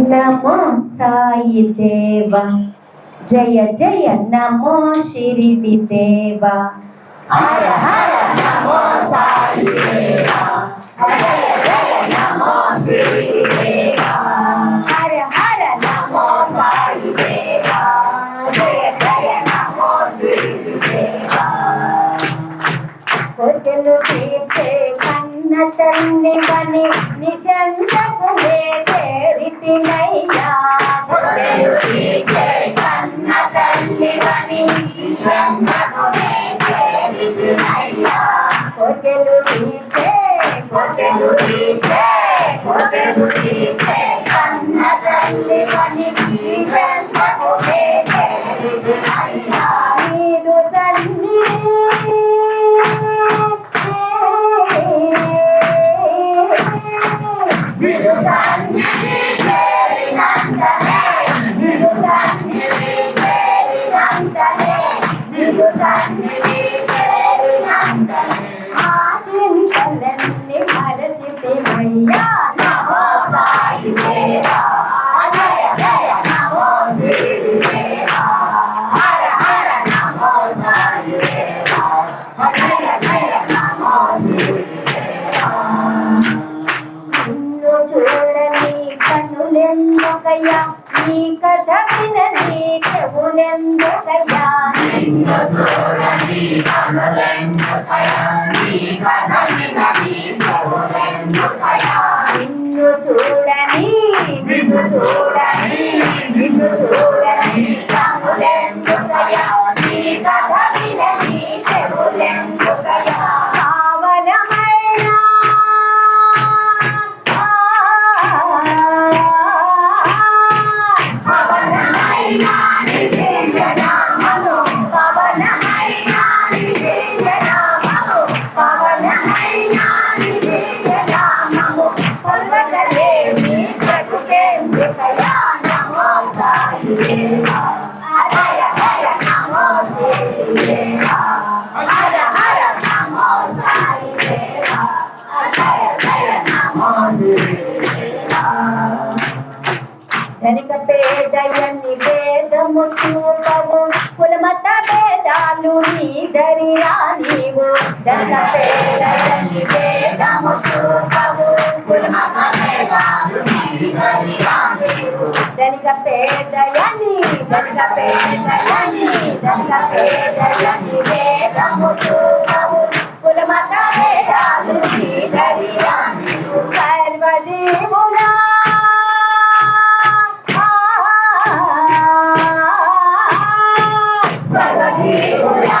నమో సాయి దేవ. జయ జయ నమో శిరిడి దేవ. హర హర నమో సాయి దేవ. జయ జయ నమో శిరిడి మని నిజంతకు చేరితినయ్యా. కొట్టెలు తీర్చే కన్న తల్లి మని నిజంతకు చేరితినయ్యా కొట్టెలు తీర్చే కొట్టెలు తీర్చే కొట్టెలు తీర్చే Thank you. నిన్ను చూడని నిన్ను చూడని నిన్ను చూడని. దరియా నీవు ధనిక పేదయని వేదము చూపవు కులమత భేదాలు నీ దరిరా నీవు ధనిక పేదయని ధనిక పేదయని వేదము చూపవు కులమత భేదాలు నీ దరిరా నీవు సర్వజీవులా సర్వజీవులా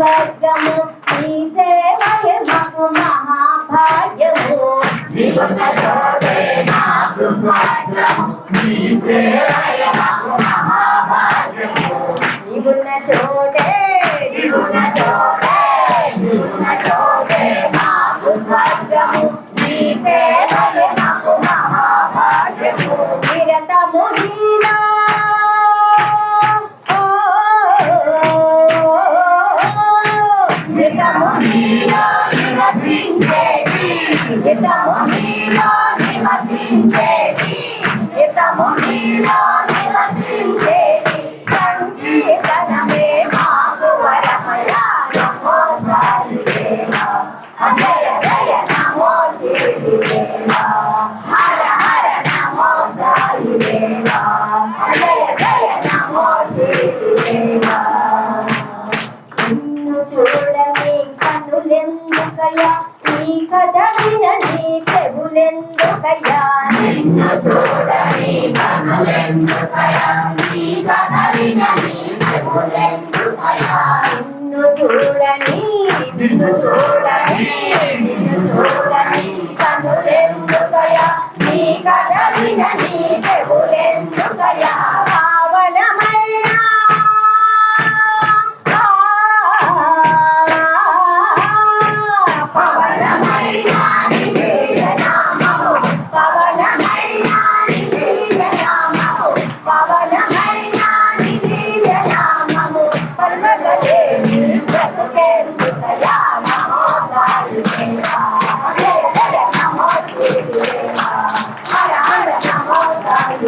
మాకు స్వర్గము నీ సేవయే మాకు మహాభాగ్యము చోటే నీ సేవయే మాకు మహాభాగ్యము నీవున్న చోటే నీవున్న చోటే నీవున్న చోటే. దేవా నీ కథ వినని నిన్ను చూడని నీ కథ వినని నిన్ను చూడని నిన్ను చూడని నిన్ను చూడని